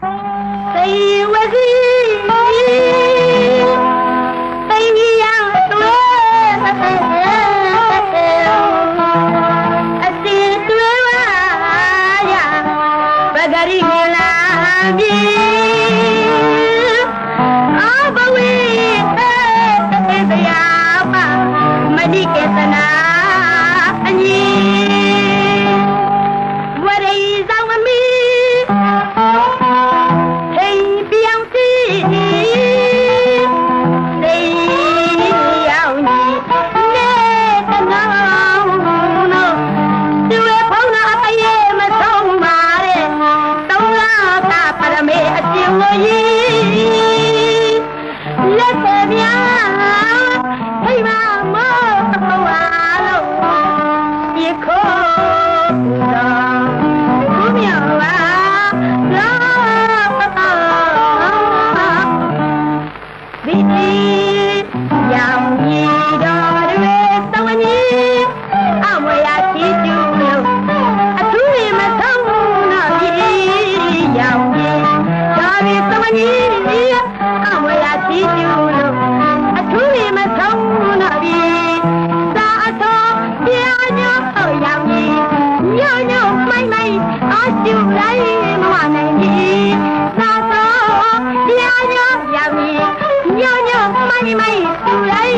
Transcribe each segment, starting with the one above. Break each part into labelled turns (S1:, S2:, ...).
S1: Bye. နိမိတ်ပူလိုက်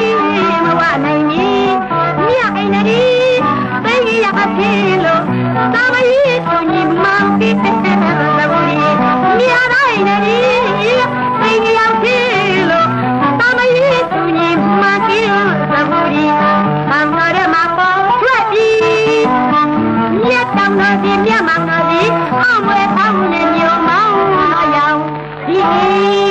S1: မဝနိုင်မီမြအိမ်နေသိရပါသေးလို့သာမီးသူညီမတိတက်တဲ့သဘောလေးမြတိုင်းနေသိရပါသေးလို့သာမီးသူညီမတိသဘောလေးမမရမပေါ်ထွက်ပြီးမြတ်တမ်းတော်ဒီမြတ်မတော်ဒီအမွေအမွေမျိုးမောင်ရောင်ဒီ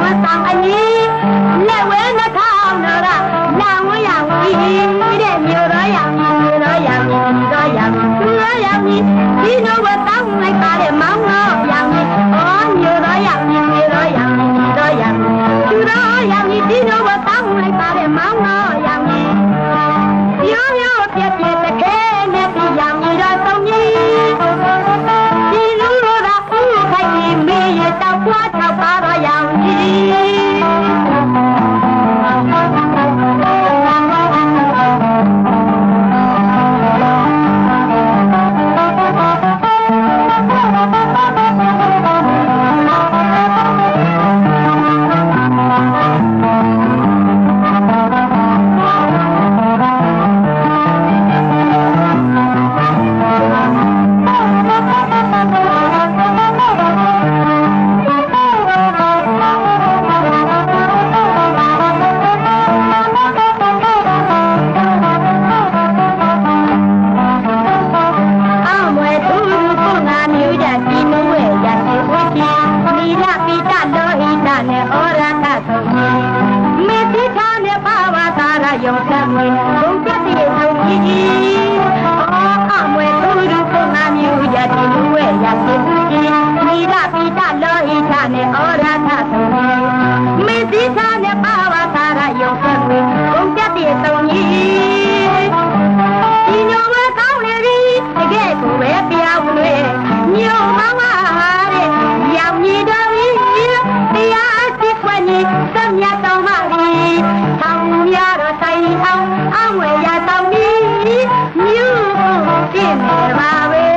S1: 我想和你 que me va a.